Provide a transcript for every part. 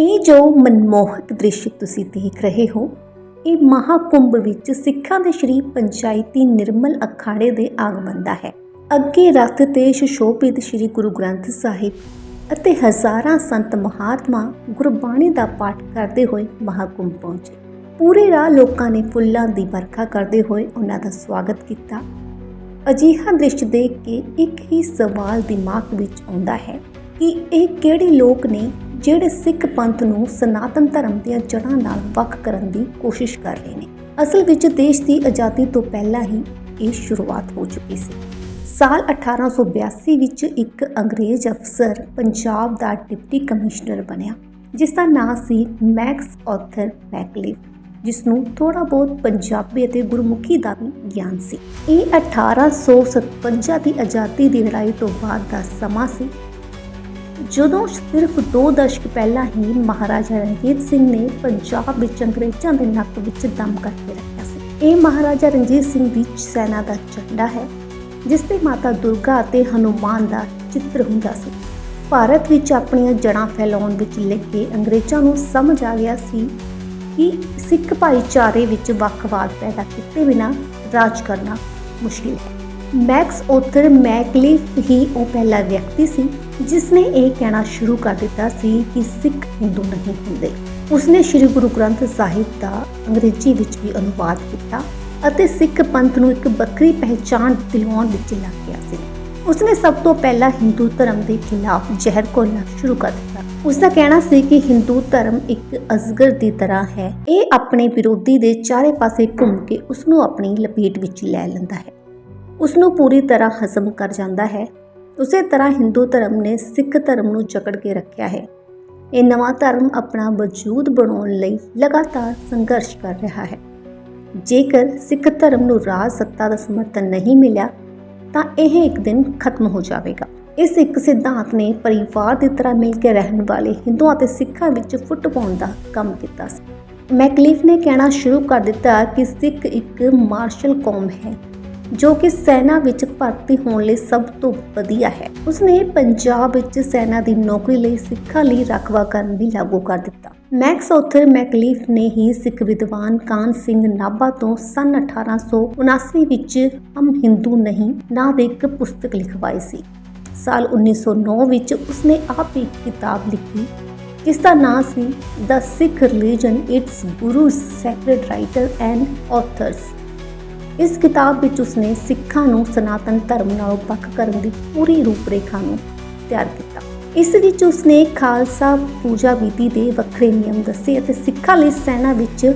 ਇਹ ਜੋ ਮਨਮੋਹਕ ਦ੍ਰਿਸ਼ ਤੁਸੀਂ ਦੇਖ ਰਹੇ ਹੋ, ਇਹ ਮਹਾਕੁੰਭ ਵਿੱਚ ਸਿੱਖਾਂ ਦੇ ਸ਼੍ਰੀ ਪੰਚਾਇਤੀ ਨਿਰਮਲ ਅਖਾੜੇ ਦੇ ਆਗਮਨ ਦਾ ਹੈ। ਅੱਗੇ ਰਥ ਤੇ ਸੁਸ਼ੋਭਿਤ ਸ਼੍ਰੀ ਗੁਰੂ ਗ੍ਰੰਥ ਸਾਹਿਬ ਅਤੇ ਹਜ਼ਾਰਾਂ ਸੰਤ ਮਹਾਤਮਾ ਗੁਰਬਾਣੀ ਦਾ ਪਾਠ ਕਰਦੇ ਹੋਏ ਮਹਾਕੁੰਭ ਪਹੁੰਚੇ। ਪੂਰੇ ਰਾਹ ਲੋਕਾਂ ਨੇ ਫੁੱਲਾਂ ਦੀ ਵਰਖਾ ਕਰਦੇ ਹੋਏ ਉਹਨਾਂ ਦਾ ਸਵਾਗਤ ਕੀਤਾ। ਅਜਿਹਾ ਦ੍ਰਿਸ਼ ਦੇਖ ਕੇ ਇੱਕ ਹੀ ਸਵਾਲ ਦਿਮਾਗ ਵਿੱਚ ਆਉਂਦਾ ਹੈ ਕਿ ਇਹ ਕਿਹੜੇ ਲੋਕ ਨੇ ਜਿਹੜੇ ਸਿੱਖ ਪੰਥ ਨੂੰ ਸਨਾਤਨ ਧਰਮ ਦੀਆਂ ਜੜ੍ਹਾਂ ਨਾਲ ਵੱਖ ਕਰਨ ਦੀ ਕੋਸ਼ਿਸ਼ ਕਰ ਰਹੇ ਨੇ। ਅਸਲ ਵਿੱਚ ਦੇਸ਼ ਦੀ ਆਜ਼ਾਦੀ ਤੋਂ ਪਹਿਲਾਂ ਹੀ ਇਹ ਸ਼ੁਰੂਆਤ ਹੋ ਚੁੱਕੀ ਸੀ। ਸਾਲ 1882 ਵਿੱਚ ਇੱਕ ਅੰਗਰੇਜ਼ ਅਫਸਰ ਪੰਜਾਬ ਦਾ ਡਿਪਟੀ ਕਮਿਸ਼ਨਰ ਬਣਿਆ, ਜਿਸ ਦਾ ਨਾਂ ਸੀ ਮੈਕਸ ਆਥਰ ਮੈਕਲਿਫ ਜਿਸ ਨੂੰ ਥੋੜਾ ਬਹੁਤ ਪੰਜਾਬੀ ਅਤੇ ਗੁਰਮੁਖੀ ਦਾ ਵੀ ਗਿਆਨ ਸੀ। ਇਹ 1857 ਦੀ ਆਜ਼ਾਦੀ ਦੀ ਲੜਾਈ ਤੋਂ ਬਾਅਦ ਦਾ ਸਮਾਂ ਸੀ ਜਦੋਂ ਸਿਰਫ 2 ਦਸ਼ਕ ਪਹਿਲਾਂ ਹੀ ਮਹਾਰਾਜਾ ਰਣਜੀਤ ਸਿੰਘ ਨੇ ਪੰਜਾਬ ਵਿੱਚ ਅੰਗਰੇਜ਼ਾਂ ਦੇ ਨੱਕ ਵਿੱਚ ਦਮ ਕਰਕੇ ਰੱਖਿਆ ਸੀ। ਇਹ ਮਹਾਰਾਜਾ ਰਣਜੀਤ ਸਿੰਘ ਦੀ ਸੈਨਾ ਦਾ ਝੰਡਾ ਹੈ, ਜਿਸ ਤੇ ਮਾਤਾ ਦੁਰਗਾ ਅਤੇ ਹਨੂਮਾਨ ਦਾ ਚਿੱਤਰ ਹੁੰਦਾ ਸੀ। ਭਾਰਤ ਵਿੱਚ ਆਪਣੀਆਂ ਜੜ੍ਹਾਂ ਫੈਲਾਉਣ ਵਿੱਚ ਲੱਗੇ ਅੰਗਰੇਜ਼ਾਂ ਨੂੰ ਸਮਝ ਆ ਗਿਆ ਸੀ ਕਿ ਸਿੱਖ ਭਾਈਚਾਰੇ ਵਿੱਚ ਵੱਖਵਾਦ ਪੈਦਾ ਕੀਤੇ ਬਿਨਾਂ ਰਾਜ ਕਰਨਾ ਮੁਸ਼ਕਿਲ ਹੈ। ਮੈਕਸ ਓਥਰ ਮੈਕਲਿਫ ਹੀ ਉਹ ਪਹਿਲਾ ਵਿਅਕਤੀ ਸੀ ਜਿਸ ਨੇ ਇਹ ਕਹਿਣਾ ਸ਼ੁਰੂ ਕਰ ਦਿੱਤਾ ਸੀ ਕਿ ਸਿੱਖ ਹਿੰਦੂ ਨਹੀਂ ਹੁੰਦੇ। ਉਸਨੇ ਸ੍ਰੀ ਗੁਰੂ ਗ੍ਰੰਥ ਸਾਹਿਬ ਦਾ ਅੰਗਰੇਜ਼ੀ ਵਿੱਚ ਵੀ ਅਨੁਵਾਦ ਕੀਤਾ ਅਤੇ ਸਿੱਖ ਪੰਥ ਨੂੰ ਇੱਕ ਵੱਖਰੀ ਪਹਿਚਾਣ ਦਿਲਾਉਣ ਵਿੱਚ ਲੱਗ ਗਿਆ ਸੀ। ਉਸਨੇ ਸਭ ਤੋਂ ਪਹਿਲਾਂ ਹਿੰਦੂ ਧਰਮ ਦੇ ਖਿਲਾਫ ਜ਼ਹਿਰ ਘੋਲਣਾ ਸ਼ੁਰੂ ਕਰ ਦਿੱਤਾ। ਉਸ ਦਾ ਕਹਿਣਾ ਸੀ ਕਿ ਹਿੰਦੂ ਧਰਮ ਇੱਕ ਅਜ਼ਗਰ ਦੀ ਤਰ੍ਹਾਂ ਹੈ। ਇਹ ਆਪਣੇ ਵਿਰੋਧੀ ਦੇ ਚਾਰੇ ਪਾਸੇ ਘੁੰਮ ਕੇ ਉਸ ਨੂੰ ਆਪਣੀ ਲਪੇਟ ਵਿੱਚ ਲੈ ਲੈਂਦਾ ਹੈ। ਉਸ ਨੂੰ ਪੂਰੀ ਤਰ੍ਹਾਂ ਹਜ਼ਮ ਕਰ ਜਾਂਦਾ ਹੈ। ਉਸੇ ਤਰ੍ਹਾਂ ਹਿੰਦੂ ਧਰਮ ਨੇ ਸਿੱਖ ਧਰਮ ਨੂੰ ਜਕੜ ਕੇ ਰੱਖਿਆ ਹੈ। ਇਹ ਨਵਾਂ ਧਰਮ ਆਪਣਾ ਵਜੂਦ ਬਣਾਉਣ ਲਈ ਲਗਾਤਾਰ ਸੰਘਰਸ਼ ਕਰ ਰਿਹਾ ਹੈ। ਜੇਕਰ ਸਿੱਖ ਧਰਮ ਨੂੰ ਰਾਜ ਸੱਤਾ ਦਾ ਸਮਰਥਨ ਨਹੀਂ ਮਿਲਿਆ, ਤਾਂ ਇਹ ਇੱਕ ਦਿਨ ਖਤਮ ਹੋ ਜਾਵੇਗਾ। ਇਸ ਇੱਕ ਸਿਧਾਂਤ ਨੇ ਪਰਿਵਾਰ ਦੀ ਤਰ੍ਹਾਂ ਮਿਲ ਕੇ ਰਹਿਣ ਵਾਲੇ ਹਿੰਦੂਆਂ ਅਤੇ ਸਿੱਖਾਂ ਵਿੱਚ ਫੁੱਟ ਪਾਉਣ ਦਾ ਕੰਮ ਕੀਤਾ ਸੀ। ਮੈਕਲੀਫ ਨੇ ਕਹਿਣਾ ਸ਼ੁਰੂ ਕਰ ਦਿੱਤਾ ਕਿ ਸਿੱਖ ਇੱਕ ਮਾਰਸ਼ਲ ਕੌਮ ਹੈ। ਜੋ ਕਿ ਸੈਨਾ ਵਿੱਚ ਭਰਤੀ ਹੋਣ ਲਈ ਸਭ ਤੋਂ ਵਧੀਆ ਹੈ। ਉਸਨੇ ਪੰਜਾਬ ਵਿੱਚ ਸੈਨਾ ਦੀ ਨੌਕਰੀ ਲਈ ਸਿੱਖਾਂ ਲਈ ਰਖਵਾਕਰਨ ਵੀ ਲਾਗੂ ਕਰ ਦਿੱਤਾ। ਮੈਕਸ ਆਥਰ ਮੈਕਲੀਫ ਨੇ ਹੀ ਸਿੱਖ ਵਿਦਵਾਨ ਕਾਨ ਸਿੰਘ ਨਾਭਾ ਤੋਂ ਸਨ 1879 ਵਿੱਚ ਹਮ ਹਿੰਦੂ ਨਹੀਂ ਨਾਂ ਦੀ ਇੱਕ ਪੁਸਤਕ ਲਿਖਵਾਈ ਸੀ। ਸਾਲ 1909 ਵਿੱਚ ਉਸਨੇ ਆਪ ਇੱਕ ਕਿਤਾਬ ਲਿਖੀ। ਜਿਸ ਦਾ ਨਾਂ ਸੀ the Sikh religion its gurus sacred writer and authors ਇਸ ਕਿਤਾਬ ਵਿੱਚ ਉਸਨੇ ਸਿੱਖਾਂ ਨੂੰ ਸਨਾਤਨ ਧਰਮ ਨਾਲੋਂ ਵੱਖ ਕਰਨ ਦੀ ਪੂਰੀ ਰੂਪਰੇਖਾ ਨੂੰ ਤਿਆਰ ਕੀਤਾ। ਇਸ ਵਿੱਚ ਉਸਨੇ ਖਾਲਸਾ ਪੂਜਾ ਵਿਧੀ ਦੇ ਵੱਖਰੇ ਨਿਯਮ ਦੱਸੇ ਅਤੇ ਸਿੱਖਾਂ ਲਈ ਸੈਨਾ ਵਿੱਚ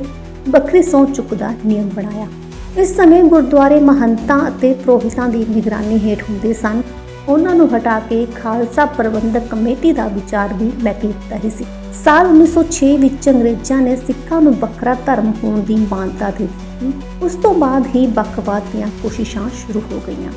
ਵੱਖਰੀ ਸਹੁੰ ਚੁੱਕ ਦਾ ਨਿਯਮ ਬਣਾਇਆ। ਇਸ ਸਮੇਂ ਗੁਰਦੁਆਰੇ ਮਹੰਤਾਂ ਅਤੇ ਪ੍ਰੋਹਿਤਾਂ ਦੀ ਨਿਗਰਾਨੀ ਹੇਠ ਹੁੰਦੇ ਸਨ। ਉਹਨਾਂ ਨੂੰ ਹਟਾ ਕੇ ਖਾਲਸਾ ਪ੍ਰਬੰਧਕ ਕਮੇਟੀ ਦਾ ਵਿਚਾਰ ਵੀ ਮੈਕਲਿਫ ਦਾ ਹੀ ਸੀ। ਸਾਲ 1906 ਵਿੱਚ ਅੰਗਰੇਜ਼ਾਂ ਨੇ ਸਿੱਖਾਂ ਨੂੰ ਵੱਖਰਾ ਧਰਮ ਹੋਣ ਦੀ ਮਾਨਤਾ ਦੇ ਦਿੱਤੀ। ਉਸ ਤੋਂ ਬਾਅਦ ਹੀ ਵੱਖਵਾਦ ਦੀਆਂ ਕੋਸ਼ਿਸ਼ਾਂ ਸ਼ੁਰੂ ਹੋ ਗਈਆਂ।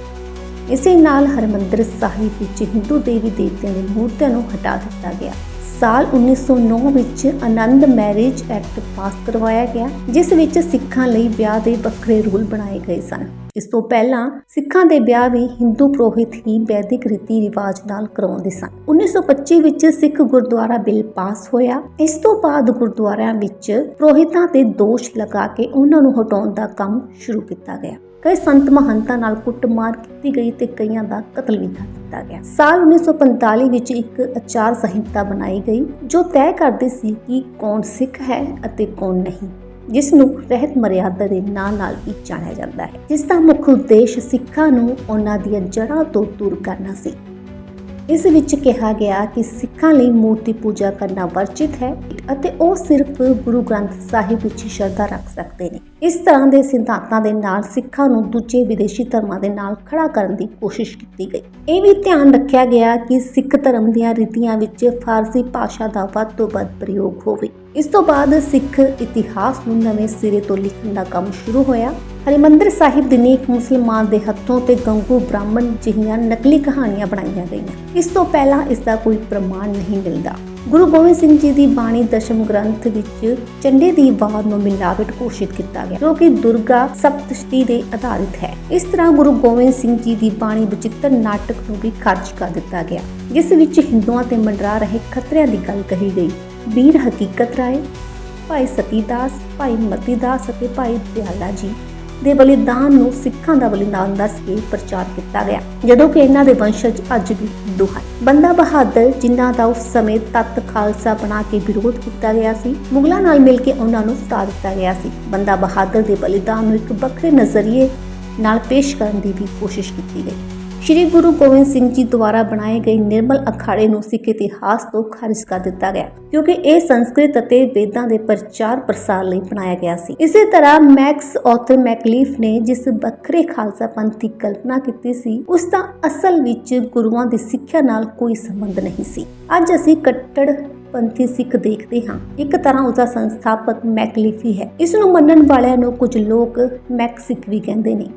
ਇਸੇ ਨਾਲ ਹਰਮੰਦਰ ਸਾਹਿਬ ਵਿੱਚ ਹਿੰਦੂ ਦੇਵੀ ਦੇਵਤਿਆਂ ਦੇ ਮੂਰਤੀਆਂ ਨੂੰ ਹਟਾ ਦਿੱਤਾ ਗਿਆ। ਸਾਲ 1909 ਵਿੱਚ ਆਨੰਦ ਮੈਰਿਜ ਐਕਟ ਪਾਸ ਕਰਵਾਇਆ ਗਿਆ, ਜਿਸ ਵਿੱਚ ਸਿੱਖਾਂ ਲਈ ਵਿਆਹ ਦੇ ਵੱਖਰੇ ਰੂਲ ਬਣਾਏ ਗਏ ਸਨ। ਇਸ ਤੋਂ ਪਹਿਲਾਂ ਸਿੱਖਾਂ ਦੇ ਵਿਆਹ ਵੀ ਹਿੰਦੂ ਪ੍ਰੋਹਿਤ ਹੀ ਵੈਦਿਕ ਰੀਤੀ ਰਿਵਾਜ ਨਾਲ ਕਰਾਉਂਦੇ ਸਨ। 1925 ਵਿੱਚ ਸਿੱਖ ਗੁਰਦੁਆਰਾ ਬਿੱਲ ਪਾਸ ਹੋਇਆ। ਇਸ ਤੋਂ ਬਾਅਦ ਗੁਰਦੁਆਰਿਆਂ ਵਿੱਚ ਪ੍ਰੋਹਿਤਾਂ ਤੇ ਦੋਸ਼ ਲਗਾ ਕੇ ਉਹਨਾਂ ਨੂੰ ਹਟਾਉਣ ਦਾ ਕੰਮ ਸ਼ੁਰੂ ਕੀਤਾ ਗਿਆ। ਕਈ ਸੰਤ ਮਹੰਤਾਂ ਨਾਲ ਕੁੱਟਮਾਰ ਕੀਤੀ ਗਈ ਤੇ ਕਈਆਂ ਦਾ ਕਤਲ ਵੀ ਕਰ ਦਿੱਤਾ ਗਿਆ। ਸਾਲ 1945 ਵਿੱਚ ਇੱਕ ਆਚਾਰ ਸੰਹਿਤਾ ਬਣਾਈ ਗਈ, ਜੋ ਤੈਅ ਕਰਦੀ ਸੀ ਕਿ ਕੌਣ ਸਿੱਖ ਹੈ ਅਤੇ ਕੌਣ ਨਹੀਂ। ਜਿਸ ਨੂੰ ਰਹਿਤ ਮਰਿਆਦਾ ਦੇ ਨਾਂ ਨਾਲ ਵੀ ਜਾਣਿਆ ਜਾਂਦਾ ਹੈ। ਜਿਸ ਦਾ ਮੁੱਖ ਉਦੇਸ਼ ਸਿੱਖਾਂ ਨੂੰ ਉਹਨਾਂ ਦੀਆਂ ਜੜ੍ਹਾਂ ਤੋਂ ਦੂਰ ਕਰਨਾ ਸੀ। ਇਸ ਵਿੱਚ ਕਿਹਾ ਗਿਆ ਕਿ ਸਿੱਖਾਂ ਲਈ ਮੂਰਤੀ ਪੂਜਾ ਕਰਨਾ ਵਰਜਿਤ ਹੈ ਅਤੇ ਉਹ ਸਿਰਫ ਗੁਰੂ ਗ੍ਰੰਥ ਸਾਹਿਬ ਵਿੱਚ ਸ਼ਰਧਾ ਰੱਖ ਸਕਦੇ ਨੇ। ਇਸ ਤਰ੍ਹਾਂ ਦੇ ਸਿਧਾਂਤਾਂ ਦੇ ਨਾਲ ਸਿੱਖਾਂ ਨੂੰ ਦੂਜੇ ਵਿਦੇਸ਼ੀ ਧਰਮਾਂ ਦੇ ਨਾਲ ਖੜਾ ਕਰਨ ਦੀ ਕੋਸ਼ਿਸ਼ ਕੀਤੀ ਗਈ। ਇਹ ਵੀ ਧਿਆਨ ਰੱਖਿਆ ਗਿਆ ਕਿ ਸਿੱਖ ਧਰਮ ਦੀਆਂ ਰੀਤੀਆਂ ਵਿੱਚ ਫਾਰਸੀ ਭਾਸ਼ਾ ਦਾ ਵੱਧ ਤੋਂ ਵੱਧ ਪ੍ਰਯੋਗ ਹੋਵੇ। ਇਸ ਤੋਂ ਬਾਅਦ ਸਿੱਖ ਇਤਿਹਾਸ ਨੂੰ ਨਵੇਂ ਸਿਰੇ ਤੋਂ ਲਿਖਣ ਦਾ ਕੰਮ ਸ਼ੁਰੂ ਹੋਇਆ। ਹਰਿਮੰਦਰ ਸਾਹਿਬ ਦੇ ਨੇਕ ਮੁਸਲਮਾਨ ਦੇ ਹੱਥੋਂ ਤੇ ਗੰਗੂ ਬ੍ਰਾਹਮਣ ਜਿਹੀਆਂ ਨਕਲੀ ਕਹਾਣੀਆਂ ਬਣਾਈਆਂ ਗਈਆਂ। ਇਸ ਤੋਂ ਪਹਿਲਾਂ ਇਸ ਦਾ ਕੋਈ ਪ੍ਰਮਾਣ ਨਹੀਂ ਮਿਲਦਾ। ਗੁਰੂ ਗੋਬਿੰਦ ਸਿੰਘ ਜੀ ਦੀ ਬਾਣੀ ਦਸ਼ਮ ਗ੍ਰੰਥ ਵਿੱਚ ਚੰਡੇ ਦੀ ਬਾਦ ਨੂੰ ਮਿਲਾਵਟ ਘੋਸ਼ਿਤ ਕੀਤਾ ਗਿਆ, ਜੋ ਕਿ ਦੁਰਗਾ ਸਪਤਸ਼ਤੀ ਦੇ ਆਧਾਰਿਤ ਹੈ। ਇਸ ਤਰ੍ਹਾਂ ਗੁਰੂ ਗੋਬਿੰਦ ਸਿੰਘ ਜੀ ਦੀ ਬਾਣੀ ਬਚਿੱਤਰ ਨਾਟਕ ਨੂੰ ਵੀ ਖਾਰਜ ਕਰ ਦਿੱਤਾ ਗਿਆ, ਜਿਸ ਵਿੱਚ ਹਿੰਦੂਆਂ ਤੇ ਮੰਡਰਾ ਰਹੇ ਖਤਰਿਆਂ ਦੀ ਗੱਲ ਕਹੀ ਗਈ। ਵੀਰ ਹਕੀਕਤ ਰਾਏ, ਭਾਈ ਸਤੀਦਾਸ ਭਾਈ ਮਤੀਦਾਸ ਅਤੇ ਭਾਈ ਦਿਆਲਾ ਜੀ ਦੇ ਬਲੀਦਾਨ ਨੂੰ ਸਿੱਖਾਂ ਦਾ ਬਲੀਦਾਨ ਦੱਸ ਕੇ ਪ੍ਰਚਾਰ ਕੀਤਾ ਗਿਆ, ਜਦੋਂ ਕਿ ਇਹਨਾਂ ਦੇ ਵੰਸ਼ਜ ਅੱਜ ਵੀ ਹਿੰਦੂ ਬੰਦਾ ਬਹਾਦਰ ਜਿਨ੍ਹਾਂ ਦਾ ਉਸ ਸਮੇਂ ਤੱਤ ਖਾਲਸਾ ਬਣਾ ਕੇ ਵਿਰੋਧ ਕੀਤਾ ਗਿਆ ਸੀ, ਮੁਗਲਾਂ ਨਾਲ ਮਿਲ ਕੇ ਉਹਨਾਂ ਨੂੰ ਹਟਾ ਦਿੱਤਾ ਗਿਆ ਸੀ। ਬੰਦਾ ਬਹਾਦਰ ਦੇ ਬਲੀਦਾਨ ਨੂੰ ਇੱਕ ਵੱਖਰੇ ਨਜ਼ਰੀਏ ਨਾਲ ਪੇਸ਼ ਕਰਨ ਦੀ ਵੀ ਕੋਸ਼ਿਸ਼ ਕੀਤੀ ਗਈ। ਸ਼੍ਰੀ ਗੁਰੂ ਗੋਬਿੰਦ ਸਿੰਘ ਜੀ ਦੁਆਰਾ ਬਣਾਏ ਗਏ ਨਿਰਮਲ ਅਖਾੜੇ ਨੂੰ ਸਿੱਖ ਇਤਿਹਾਸ ਤੋਂ ਖਾਰਿਜ ਕਰ ਦਿੱਤਾ ਗਿਆ, ਕਿਉਂਕਿ ਇਹ ਸੰਸਕ੍ਰਿਤ ਅਤੇ ਵੇਦਾਂ ਦੇ ਪ੍ਰਚਾਰ ਪ੍ਰਸਾਰ ਲਈ ਬਣਾਇਆ ਗਿਆ ਸੀ। ਇਸੇ ਤਰ੍ਹਾਂ ਮੈਕਸ ਆਥਰ ਮੈਕਲੀਫ ਨੇ ਜਿਸ ਵੱਖਰੇ ਖਾਲਸਾ ਪੰਥ ਦੀ ਕਲਪਨਾ ਕੀਤੀ ਸੀ, ਉਸ ਦਾ ਅਸਲ ਵਿੱਚ ਗੁਰੂਆਂ ਦੀ ਸਿੱਖਿਆ ਨਾਲ ਕੋਈ ਸੰਬੰਧ ਨਹੀਂ ਸੀ। ਅੱਜ ਅਸੀਂ ਕੱਟੜ ਪੰਥੀ ਸਿੱਖ ਦੇਖਦੇ ਹਾਂ। ਇੱਕ ਤਰ੍ਹਾਂ ਉਸ ਦਾ ਸੰਸਥਾਪਕ ਮੈਕਲੀਫ ਹੀ ਹੈ। ਇਸ ਨੂੰ ਮੰਨਣ ਵਾਲਿਆਂ ਨੂੰ ਕੁਝ ਲੋਕ ਮੈਕਸਿਕ ਵੀ ਕਹਿੰਦੇ ਨੇ।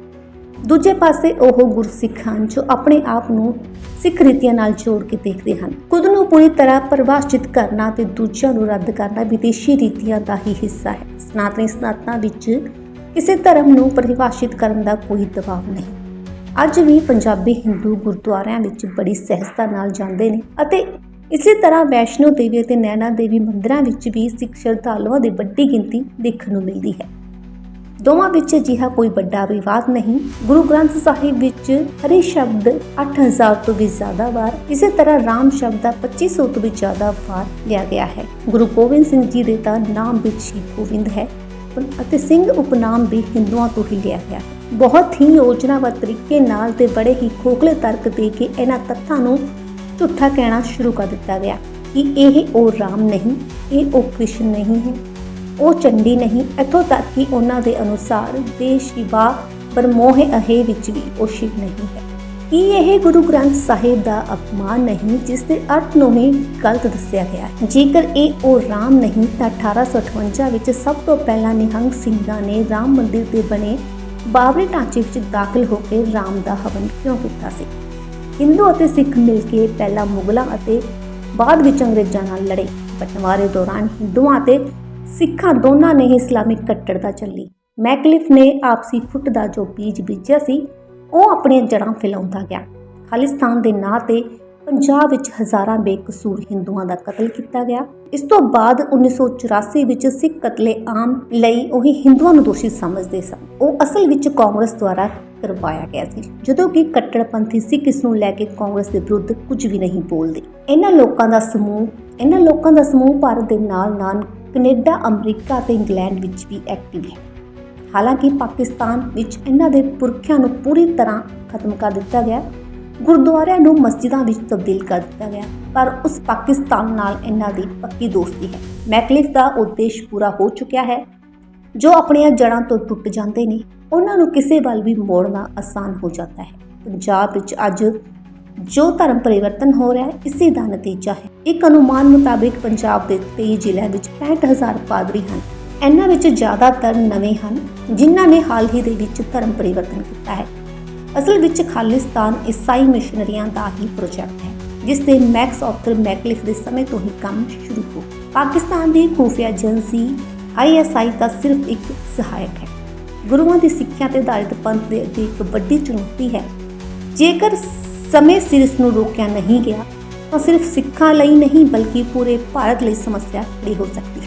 ਦੂਜੇ ਪਾਸੇ ਉਹ ਗੁਰਸਿੱਖ ਹਨ ਜੋ ਆਪਣੇ ਆਪ ਨੂੰ ਸਿੱਖ ਰੀਤੀਆਂ ਨਾਲ ਜੋੜ ਕੇ ਦੇਖਦੇ ਹਨ। ਖੁਦ ਨੂੰ ਪੂਰੀ ਤਰ੍ਹਾਂ ਪਰਿਭਾਸ਼ਿਤ ਕਰਨਾ ਤੇ ਦੂਜਿਆਂ ਨੂੰ ਰੱਦ ਕਰਨਾ ਵਿਦੇਸ਼ੀ ਰੀਤੀਆਂ ਦਾ ਹੀ ਹਿੱਸਾ ਹੈ। ਸਨਾਤਨੀ ਸਨਾਤਨਾ ਵਿੱਚ ਕਿਸੇ ਧਰਮ ਨੂੰ ਪਰਿਭਾਸ਼ਿਤ ਕਰਨ ਦਾ ਕੋਈ ਦਬਾਅ ਨਹੀਂ। ਅੱਜ ਵੀ ਪੰਜਾਬੀ ਹਿੰਦੂ ਗੁਰਦੁਆਰਿਆਂ ਵਿੱਚ ਬੜੀ ਸਹਿਜਤਾ ਨਾਲ ਜਾਂਦੇ ਨੇ ਅਤੇ ਇਸੇ ਤਰ੍ਹਾਂ ਵੈਸ਼ਨੋ ਦੇਵੀ ਅਤੇ ਨੈਣਾ ਦੇਵੀ ਮੰਦਰਾਂ ਵਿੱਚ ਵੀ ਸਿੱਖ ਸ਼ਰਧਾਲੂਆਂ ਦੀ ਵੱਡੀ ਗਿਣਤੀ ਦੇਖਣ ਨੂੰ ਮਿਲਦੀ ਹੈ। ਦੋਵਾਂ ਵਿੱਚ ਅਜਿਹਾ ਕੋਈ ਵੱਡਾ ਵਿਵਾਦ ਨਹੀਂ। ਗੁਰੂ ਗ੍ਰੰਥ ਸਾਹਿਬ ਵਿੱਚ ਹਰੀ ਸ਼ਬਦ 8000 ਤੋਂ ਵੀ ਜ਼ਿਆਦਾ ਵਾਰ, ਇਸੇ ਤਰ੍ਹਾਂ ਰਾਮ ਸ਼ਬਦ ਦਾ 2500 ਤੋਂ ਵੀ ਜ਼ਿਆਦਾ ਵਾਰ ਲਿਆ ਗਿਆ ਹੈ। ਗੁਰੂ ਗੋਬਿੰਦ ਸਿੰਘ ਜੀ ਦੇ ਤਾਂ ਨਾਮ ਵਿੱਚ ਹੀ ਗੋਬਿੰਦ ਹੈ ਅਤੇ ਸਿੰਘ ਉਪਨਾਮ ਵੀ ਹਿੰਦੂਆਂ ਤੋਂ ਹੀ ਲਿਆ ਗਿਆ ਬਹੁਤ ਹੀ ਯੋਜਨਾਬੱਧ ਤਰੀਕੇ ਨਾਲ ਤੇ ਬੜੇ ਹੀ ਖੋਖਲੇ ਤਰਕ ਦੇ ਕੇ ਇਹਨਾਂ ਤੱਥਾਂ ਨੂੰ ਝੂਠਾ ਕਹਿਣਾ ਸ਼ੁਰੂ ਕਰ ਦਿੱਤਾ ਗਿਆ ਕਿ ਇਹ ਉਹ ਰਾਮ ਨਹੀਂ, ਇਹ ਉਹ ਕ੍ਰਿਸ਼ਨ ਨਹੀਂ ਹੈ। ਉਹ ਚੰਡੀ ਨਹੀਂ, ਇੱਥੋਂ ਤੱਕ ਕਿ ਉਹਨਾਂ ਦੇ ਅਨੁਸਾਰ ਦੇਸ਼ ਸ਼ਿਵਾ ਬਰਮੋਹ ਅਹੇ ਵਿੱਚ ਵੀ ਉਹ ਸ਼ਿਵ ਨਹੀਂ ਹੈ। ਕੀ ਇਹ ਗੁਰੂ ਗ੍ਰੰਥ ਸਾਹਿਬ ਦਾ ਅਪਮਾਨ ਨਹੀਂ, ਜਿਸ ਦੇ ਅਰਥ ਨੂੰ ਹੀ ਗਲਤ ਦੱਸਿਆ ਗਿਆ ਹੈ? ਜੇਕਰ ਇਹ ਉਹ ਰਾਮ ਨਹੀਂ, ਤਾਂ 1858 ਵਿੱਚ ਸਭ ਤੋਂ ਪਹਿਲਾਂ ਨਿਹੰਗ ਸਿੰਘਾਂ ਨੇ ਰਾਮ ਮੰਦਿਰ ਦੇ ਬਣੇ ਬਾਬਰੀ ਢਾਂਚੇ ਵਿੱਚ ਦਾਖਲ ਹੋ ਕੇ ਰਾਮ ਦਾ ਹਵਨ ਕਿਉਂ ਕੀਤਾ ਸੀ? ਹਿੰਦੂ ਅਤੇ ਸਿੱਖ ਮਿਲ ਕੇ ਪਹਿਲਾਂ ਮੁਗਲਾਂ ਅਤੇ ਬਾਅਦ ਵਿੱਚ ਅੰਗਰੇਜ਼ਾਂ ਨਾਲ ਲੜੇ। ਬਟਵਾਰੇ ਦੌਰਾਨ ਹਿੰਦੂਆਂ ਅਤੇ ਸਿੱਖਾਂ ਦੋਨਾਂ ਨੇ ਹੀ ਇਸਲਾਮਿਕ ਕੱਟੜਤਾ ਚੱਲੀ। ਮੈਕਲਿਫ ਨੇ ਆਪਸੀ ਫੁੱਟ ਦਾ ਜੋ ਬੀਜ ਬੀਜਿਆ ਸੀ, ਉਹ ਆਪਣੀਆਂ ਜੜ੍ਹਾਂ ਫੈਲਾਉਂਦਾ ਗਿਆ। ਖਾਲਿਸਤਾਨ ਦੇ ਨਾਂ ਤੇ ਪੰਜਾਬ ਵਿੱਚ ਹਜ਼ਾਰਾਂ ਬੇਕਸੂਰ ਹਿੰਦੂਆਂ ਦਾ ਕਤਲ ਕੀਤਾ ਗਿਆ। ਇਸ ਤੋਂ ਬਾਅਦ 1984 ਵਿੱਚ ਸਿੱਖ ਕਤਲੇ ਆਮ ਲਈ ਉਹੀ ਹਿੰਦੂਆਂ ਨੂੰ ਦੋਸ਼ੀ ਸਮਝਦੇ ਸਨ। ਉਹ ਅਸਲ ਵਿੱਚ ਕਾਂਗਰਸ ਦੁਆਰਾ ਕਰਵਾਇਆ ਗਿਆ ਸੀ, ਜਦੋਂ ਕਿ ਕੱਟੜਪੰਥੀ ਸਿੱਖ ਇਸ ਨੂੰ ਲੈ ਕੇ ਕਾਂਗਰਸ ਦੇ ਵਿਰੁੱਧ ਕੁਝ ਵੀ ਨਹੀਂ ਬੋਲਦੇ। ਇਹਨਾਂ ਲੋਕਾਂ ਦਾ ਸਮੂਹ, ਇਹਨਾਂ ਲੋਕਾਂ ਦਾ ਸਮੂਹ ਭਾਰਤ ਦੇ ਨਾਲ-ਨਾਲ ਕੈਨੇਡਾ, ਅਮਰੀਕਾ ਅਤੇ ਇੰਗਲੈਂਡ ਵਿੱਚ ਵੀ ਐਕਟਿਵ ਹੈ। ਹਾਲਾਂਕਿ ਪਾਕਿਸਤਾਨ ਵਿੱਚ ਇਹਨਾਂ ਦੇ ਪੁਰਖਿਆਂ ਨੂੰ ਪੂਰੀ ਤਰ੍ਹਾਂ ਖਤਮ ਕਰ ਦਿੱਤਾ ਗਿਆ। ਗੁਰਦੁਆਰਿਆਂ ਨੂੰ ਮਸਜਿਦਾਂ ਵਿੱਚ ਤਬਦੀਲ ਕਰ ਦਿੱਤਾ ਗਿਆ, ਪਰ ਉਸ ਪਾਕਿਸਤਾਨ ਨਾਲ ਇਹਨਾਂ ਦੀ ਪੱਕੀ ਦੋਸਤੀ ਹੈ। ਮੈਕਲਿਫ ਦਾ ਉਦੇਸ਼ ਪੂਰਾ ਹੋ ਚੁੱਕਿਆ ਹੈ। ਜੋ ਆਪਣੀਆਂ ਜੜ੍ਹਾਂ ਤੋਂ ਟੁੱਟ ਜਾਂਦੇ ਨੇ, ਉਹਨਾਂ ਨੂੰ ਕਿਸੇ ਵੱਲ ਵੀ ਮੋੜਨਾ ਆਸਾਨ ਹੋ ਜਾਂਦਾ ਹੈ। ਪੰਜਾਬ ਵਿੱਚ ਅੱਜ ਜੋ ਧਰਮ ਪਰਿਵਰਤਨ ਹੋ ਰਿਹਾ ਹੈ, ਇਸੇ ਦਾ ਨਤੀਜਾ ਹੈ। ਇੱਕ ਅਨੁਮਾਨ ਮੁਤਾਬਿਕ ਪੰਜਾਬ ਦੇ 23 ਜ਼ਿਲ੍ਹਿਆਂ ਵਿੱਚ 65000 ਪਾਦਰੀ ਹਨ। ਇਹਨਾਂ ਵਿੱਚ ਜ਼ਿਆਦਾਤਰ ਨਵੇਂ ਹਨ, ਜਿਨ੍ਹਾਂ ਨੇ ਹਾਲ ਹੀ ਦੇ ਵਿੱਚ ਧਰਮ ਪਰਿਵਰਤਨ ਕੀਤਾ ਹੈ। ਅਸਲ ਵਿੱਚ ਖਾਲਿਸਤਾਨ ਈਸਾਈ ਮਿਸ਼ਨਰੀਆਂ ਦਾ ਹੀ ਪ੍ਰੋਜੈਕਟ ਹੈ, ਜਿਸ ਤੇ ਮੈਕਸ ਆਥਰ ਮੈਕਲਿਫ ਦੇ ਸਮੇਂ ਤੋਂ ਹੀ ਕੰਮ ਸ਼ੁਰੂ ਹੋ ਪਾਕਿਸਤਾਨ ਦੀ ਖੂਫੀਆ ਏਜੰਸੀ ਆਈਐਸਆਈ ਦਾ ਸਿਰਫ ਇੱਕ ਸਹਾਇਕ ਹੈ। ਗੁਰੂਆਂ ਦੀ ਸਿੱਖਿਆ ਤੇ ਆਧਾਰਿਤ ਪੰਥ ਦੇ ਅੱਗੇ ਇੱਕ ਵੱਡੀ ਚੁਣੌਤੀ ਹੈ। ਜੇਕਰ ਸਮੇਂ ਸਿਰ ਇਸ ਨੂੰ ਰੋਕਿਆ ਨਹੀਂ ਗਿਆ, ਤਾਂ ਸਿਰਫ ਸਿੱਖਾਂ ਲਈ ਨਹੀਂ, ਬਲਕਿ ਪੂਰੇ ਭਾਰਤ ਲਈ ਸਮੱਸਿਆ ਖੜੀ ਹੋ ਸਕਦੀ